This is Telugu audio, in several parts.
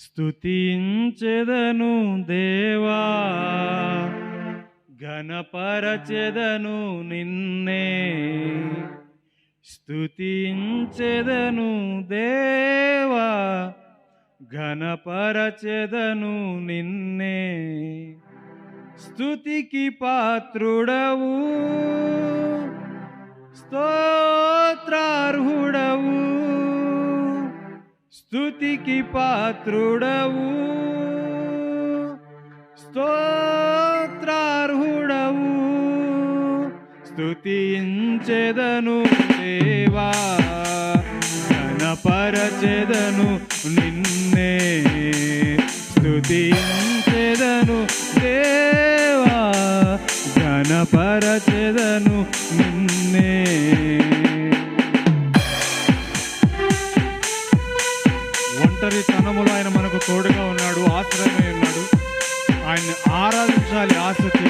స్తుతించెదను దేవా ఘనపరచెదను నిన్నే. స్తుతించెదను దేవా ఘనపరచెదను నిన్నే. స్తుతికి పాత్రుడవు. స్థుతికి పాత్రుడవు. స్తోత్రార్హుడవు. స్తుతించెదను దేవా. ఘనపరచెదను నిన్నే. స్తుతించెదను దేవా. ఘనపరచెదను నిన్నే ఒంటరితనములో ఆయన మనకు తోడుగా ఉన్నాడు ఆశ్రయమై ఉన్నాడు. ఆయన్ని ఆరాధించాలి ఆసక్తి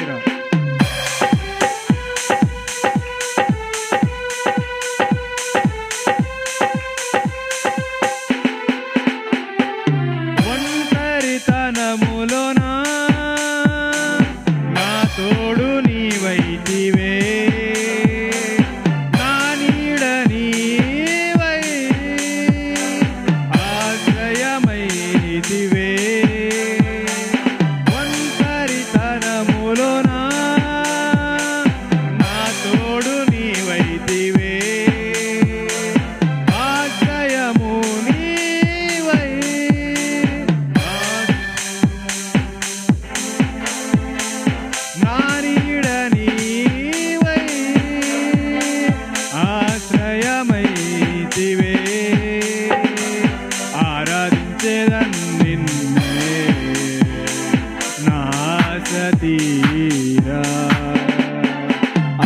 సతీరా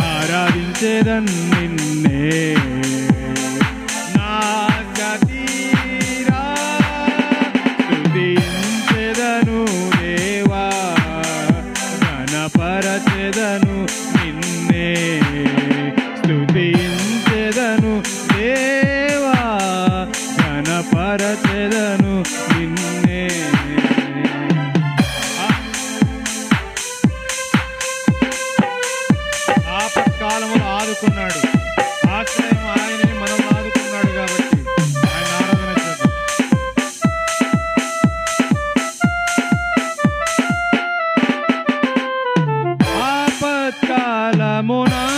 ఆరాధించేదన్ నిన్నే. నా నిన్నే. స్తుతించెదను దేవా. ఘనపరచెదను Ramona.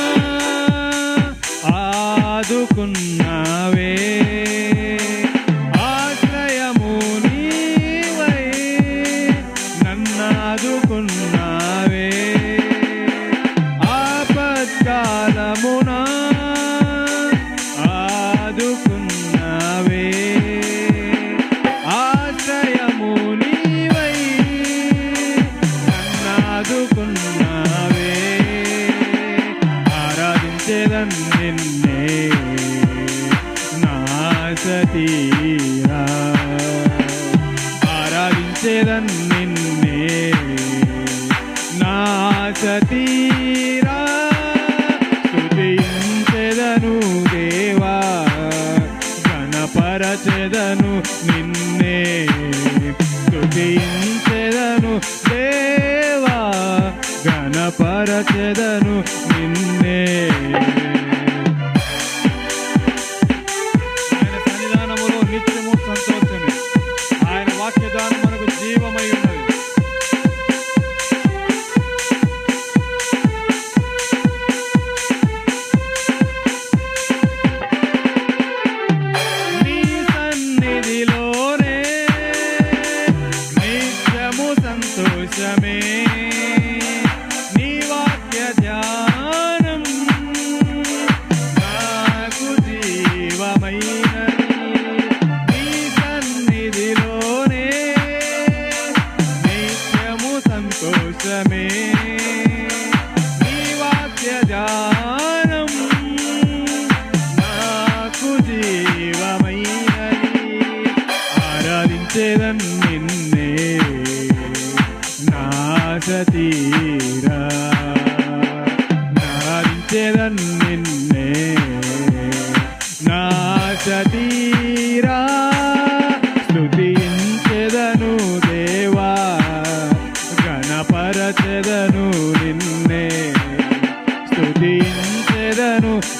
తీరా. ఆరాధించేదన్ నిన్నే. నా సతీరా స్తుతించెదను దేవా. గణపరచెదను నిన్నే. స్తుతించెదను దేవా. గణపరచెదను సంతోషమే నీ వాక్య ధ్యానం నాకు జీవమైనది. ఆరాధించేదన్ నిన్నే. నా సతీ I know.